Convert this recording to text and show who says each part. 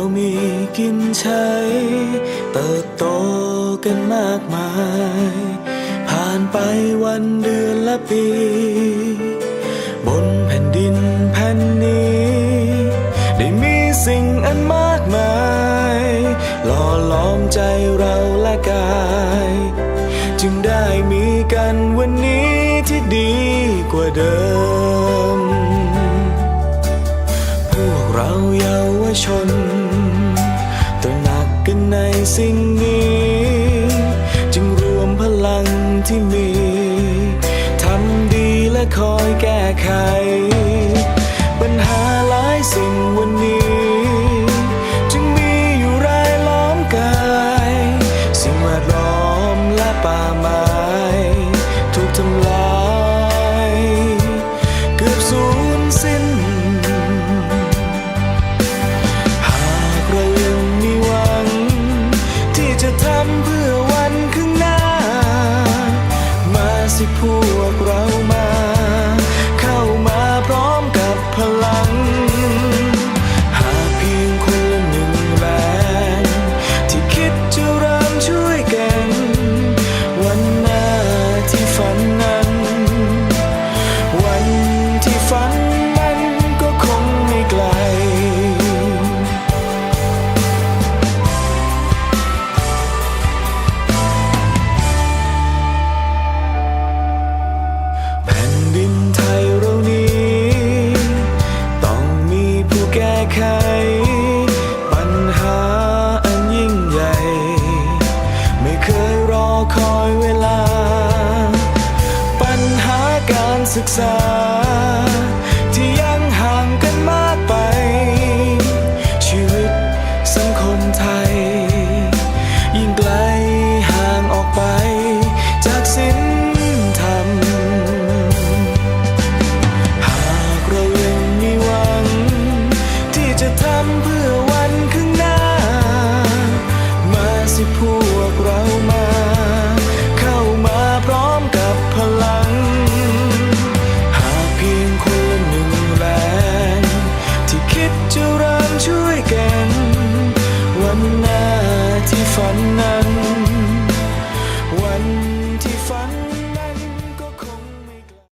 Speaker 1: ามีกินใช้ เติบโตกันมากมาย ผ่านไปวันเดือนและปี เราเยาวชนตระหนักกันในสิ่งนี้ จึงรวมพลังที่มี ทำดีและคอยแก้ไข ปัญหาหลายสิ่งวันนี้ คอยเวลา ปัญหาการศึกษา ที่ฝันนั้น